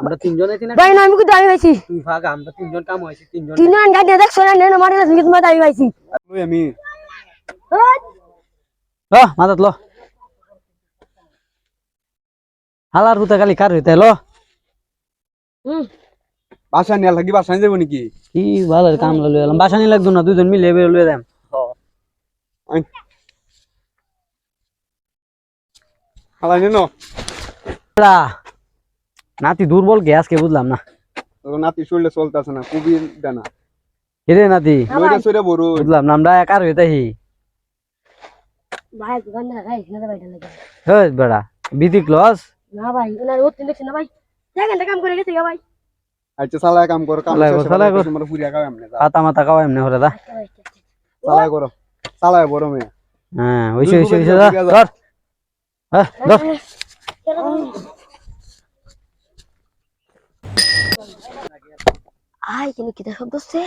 আমরা তিনজন আছি না ভাই না আমি কিন্তু আমি তুই আমরা তিনজন কাম তিনজন তিনজন গাড়ি নেন মারি আমি। ল মাথাত ল। হালার হুতা খালি কার হইতে ল। হুম। বাসা নিয়ে লাগি বাসা নিয়ে যাব নাকি? কি ভালো কাম লই এলাম বাসা নিয়ে লাগতো না দুজন মিলে বের লই দেম হালাই নে ন রা, নাতি দুর্বল কে? আজকে বুঝলাম না। তোর নাতি শরীরে চলতেছে না খুবই ডানা এরে নাতি? লইরা সইরা বড় বুঝলাম না আমরা কার হইতাহি ভাই দোকান না না ভাই বেড়া ক্লস না ভাই ওনার ওর দেখছি না ভাই। দেখেন কাম করে গেছে গা ভাই। আচ্ছা সালায় কাম করো কাম করো। তোমার পুরিয়া খাও এমনি। মাথা খাওয়া হরে দা আচ্ছা আচ্ছা, আচ্ছা। চালায় করো চালায় বড় মেয়ে। হ্যাঁ ওইসে ওইসে ওইসে যা, ধর। হ্যাঁ ধর। আই কিন্তু কিতা শব্দ হচ্ছে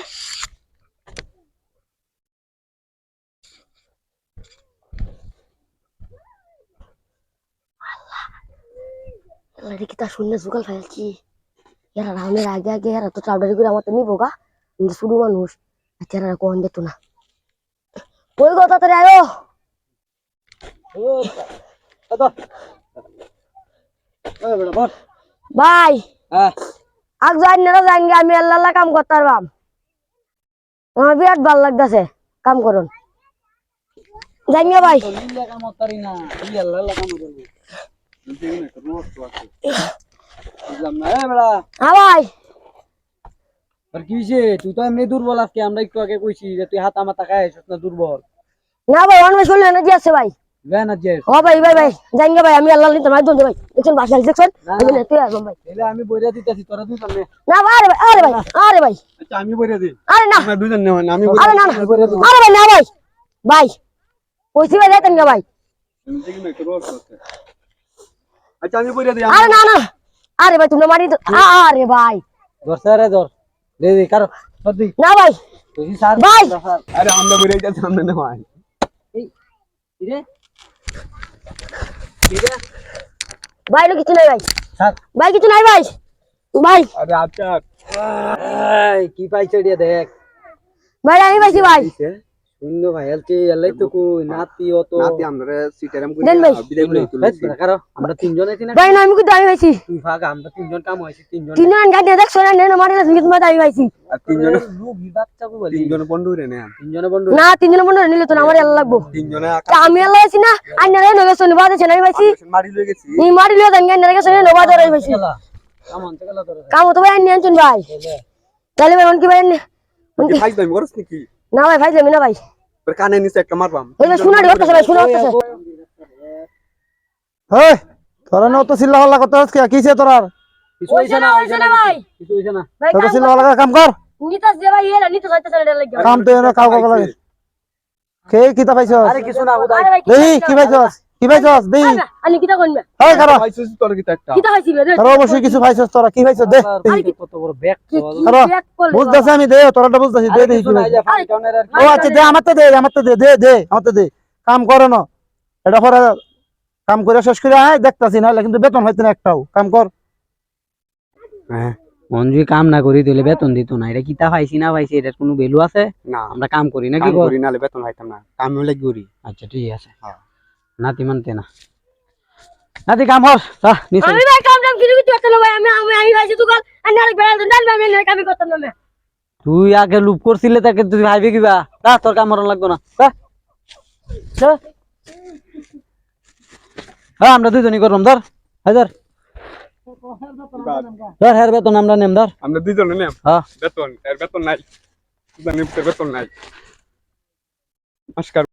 আল্লাহ কিতা শূন্য জুগাল ফেলছি এরা রাউনের আগে আগে এরা তো চাউডারি করে আমার তো নিবো গা শুধু মানুষ আচ্ছা এরা কোন যেত না ওই গো তাড়াতাড়ি আয়ো ভাই হ্যাঁ আগ যাই না যাই আমি আল্লাহ আল্লাহ কাম করতে পারবাম। আমার বিরাট ভালো লাগতেছে কাম করুন। যাই গে ভাই। বুঝলাম না এ বেড়া হ্যাঁ ভাই। আর কি হইছে? তুই তো এমনি দুর্বল আজকে আমরা একটু আগে কইছি যে তুই হাতা মাথা খাই না দুর্বল। না ভাই অন্য এনার্জি আছে ভাই। ও ভাই ভাই ভাই যাই গে ভাই আমি আল্লাহ নিতে মাই দোন ভাই দেখছেন বাসা দেখছেন না। এই জন্য তুই আসবাম ভাই এলে আমি বইরা দিতেছি তোরা দুই সামনে না ভাই, আরে ভাই আরে ভাই আরে ভাই আচ্ছা আমি বইরা দিই আরে না আমরা দুজন নেওয়া আমি আরে না না আরে ভাই না ভাই ভাই কইছি ভাই যাইতেন গে ভাই আচ্ছা আমি বইরা দিই আরে না না আরে ভাই তুমি মারি তো- আরে ভাই ধর স্যার ধর দে দে কারও ধর দি না ভাই তুই স্যার ভাই! স্যার আরে আমরা বইরা যাচ্ছি আমরা নেওয়া এই রে ভাই লো কিছু নাই ভাই স্যার ভাই কিছু নাই ভাই ভাই আরে আচ্ছা এই কি পাইছে রে দেখ ভাই আমি পাইছি ভাই শূন্য ভাই এলাই তো কই নাতি অত। নাতি আমরা সিটারাম ভাই। বিদায় কারও আমরা তিনজন আছি না? ভাই না আমি কিন্তু আমি পাইছি তুই ফাঁকা আমরা তিনজন কাম হয়েছে তিনজন তিনজন গাড়ি না মারি তোমার আর তিনজনে লোক বলি? তিনজনে বন্ধু রে না তিনজনে বন্ধু না তিনজন মনে নিলে তো আমার আল্লাহ লাগবো। তিনজনে আমি আল্লাহ আছি না আইনা রে নগে শুনি বাদে আমি পাইছি মারি লয়ে গেছি। নি মারি লিও দেন রে শুনি নবা ধরে কাম আনতে গেলা তোরা কাম তো ভাই আইনি আনছুন ভাই। তাহলে। ভাই মন কি ভাই আননি? কি? করছ নাকি? না ভাই ভাই যাবি না ভাই। তোর কানে নিচে একটা মারবাম। ওই ভাই শোনা হচ্ছে ভাই শোনা হচ্ছে হেই তোরা না তো সিল্লা হল্লা করতে আজকে কিছে তোরার কিছু হইছে না হইছে না ভাই কিছু হইছে না। ভাই তোরা কাম চিল্লা হল্লা কাম কর। নিতাস যে ভাই এলা নিতাস হইতাছে না লাগে কাম তো এরা কাউ কাউ লাগে কে কিতা পাইছস? আরে কিছু না উদাই কি পাইছস? কি পাইছস? দেহি আমি কিটা কইনা হেই কারও পাইছিস তোর কি একটা? কিটা হইছি রে কারও অবশ্যই কিছু পাইছস তোরা। কি পাইছস? দে। কত বড় ব্যাগ কারও বুঝতাছি আমি দে তোরাটা বুঝতাছি। দে দেহি ও আচ্ছা দে আমার দে আমার দে দে দে আমার দে। কাম করো না। এটা পরে কাম করে শেষ করে আয় দেখতাছি না কিন্তু বেতন হইতে না একটাও। কাম কর। হ্যাঁ মঞ্জু কাম না করি তাহলে বেতন দিত না। এটা কিতা পাইছি না পাইছি এটার কোনো ভ্যালু আছে? না। আমরা কাম করি না কি কর? নালে বেতন হইতাম না। কাম হলে করি। আচ্ছা ঠিক আছে। হ্যাঁ। নাতি মানতে না। নাতি কাম কর আমি ভাই কাম টাম কিছু কিছু করতে ভাই আমি আমি আমি ভাইছি তুকাল আর নালে বেড়াল দেন ডাল আমি আমি কামি করতাম না তুই আগে লুপ করছিলে তাকে তুই ভাইবে কিবা? যা তোর কাম মরণ লাগতো না। হ্যাঁ আমরা দুজনই করলাম ধর হাজার ধর। হ্যার বেতন আমরা নেম ধর। আমরা দুজনে নেম? হ্যাঁ। বেতন এর বেতন নাই। বেতন নাই। নমস্কার।